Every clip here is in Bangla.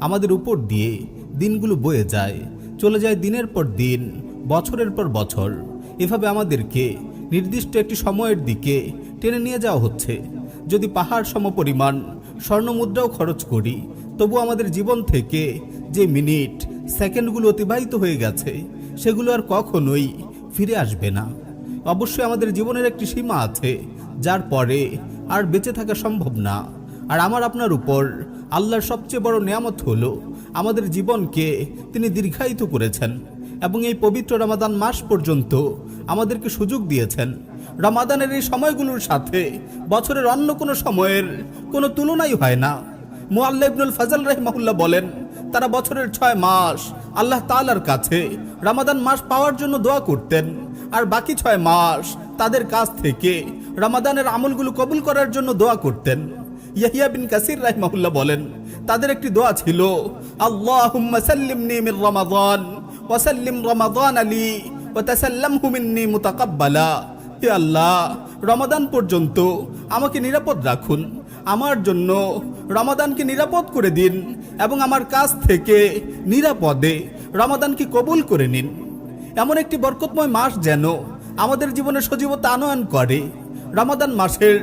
আমাদের উপর দিয়ে দিনগুলো বয়ে যায়। চলে যায় দিনের পর দিন, বছরের পর বছর। এভাবে আমাদেরকে নির্দিষ্ট একটি সময়ের দিকে টেনে নিয়ে যাওয়া হচ্ছে। যদি পাহাড় সম সমপরিমাণ স্বর্ণমুদ্রাও খরচ করি, তবু আমাদের জীবন থেকে যে মিনিট, সেকেন্ডগুলো অতিবাহিত হয়ে গেছে, সেগুলো আর কখনোই ফিরে আসবে না। অবশ্যই আমাদের জীবনের একটি সীমা আছে, যার পরে আর বেঁচে থাকা সম্ভব না। আর আমার আপনার উপর আল্লাহর সবচেয়ে বড় নিয়ামত হল আমাদের জীবনকে তিনি দীর্ঘায়িত করেছেন এবং এই পবিত্র রমাদান মাস পর্যন্ত আমাদেরকে সুযোগ দিয়েছেন। রমাদানের এই সময়গুলোর সাথে বছরের অন্য কোনো সময়ের কোনো তুলনাই হয় না। মুআল্লা ইবনুল ফাজল রহমাহুল্লাহ বলেন, তারা বছরের ছয় মাস আল্লাহ তাআলার কাছে রমাদান মাস পাওয়ার জন্য দোয়া করতেন আর বাকি ছয় মাস তাদের কাছ থেকে রমাদানের আমলগুলো কবুল করার জন্য দোয়া করতেন। ইয়াহিয়া বিন কাসির রাহিমাহুল্লাহ বলেন, তাদের একটি দোয়া ছিল, আল্লাহুম্মা সাল্লিমনি মির রমাদান, ওয়া সাল্লিম রমাদান আলী, ওয়া তাসাল্লামহু মিন্নি মুতাকাব্বালা। হে আল্লাহ, রমাদান পর্যন্ত আমাকে নিরাপদ রাখুন। আমার জন্য রমাদানকে নিরাপদ করে দিন এবং আমার কাছ থেকে নিরাপদে রমাদানকে কবুল করে নিন। এমন একটি বরকতময় মাস যেন আমাদের জীবনে সজীবতা আনয়ন করে। রমাদান মাসের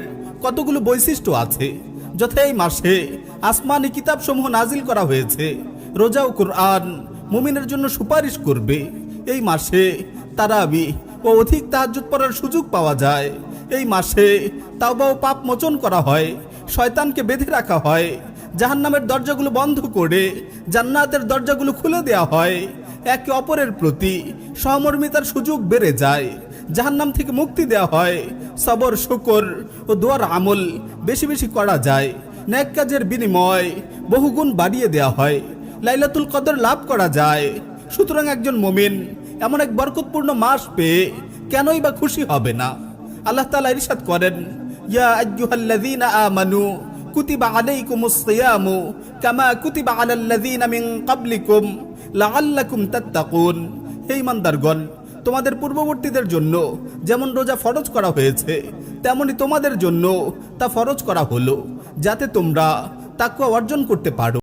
কতগুলো বৈশিষ্ট্য আছে যথা এই মাসে আসমানি কিতাব সমূহ নাজিল করা হয়েছে রোজা ও কোরআন মুমিনের জন্য সুপারিশ করবে। এই মাসে তারাবি ও অধিক তাহাজ্জুদ পড়ার সুযোগ পাওয়া যায়। এই মাসে তাওবা ও পাপ মোচন করা হয়, শয়তানকে বেঁধে রাখা হয়, জাহান্নামের দরজাগুলো বন্ধ করে, জান্নাতের দরজাগুলো খুলে দেওয়া হয়। একে অপরের প্রতি সহমর্মিতার সুযোগ বেড়ে যায়। জাহান্নাম থেকে মুক্তি দেওয়া হয়। সবর, শুকর ও দোয়ার আমল বেশি বেশি করা যায়। ন্যাক কাজের বিনিময় বহুগুণ বাড়িয়ে দেওয়া হয়। লাইলাতুল কদর লাভ করা যায়। সুতরাং একজন মমিন এমন এক বরকতপূর্ণ মাস পেয়ে কেনই বা খুশি হবে না। আল্লাহ তাআলা ইরশাদ করেন, ইয়া আইয়ুহাল্লাযীনা আমানু কুতিবা আলাইকুমুস সিয়ামু কামা কুতিবা আলাল্লাযীনা মিন ক্বাবলিকুম লাআল্লাকুম তাত্তাকুন। হে ইমানদারগণ তোমাদের পূর্ববর্তীদের জন্য যেমন রোজা ফরজ করা হয়েছে, তেমনি তোমাদের জন্য তা ফরজ করা হলো, যাতে তোমরা তাকুয়া অর্জন করতে পারো।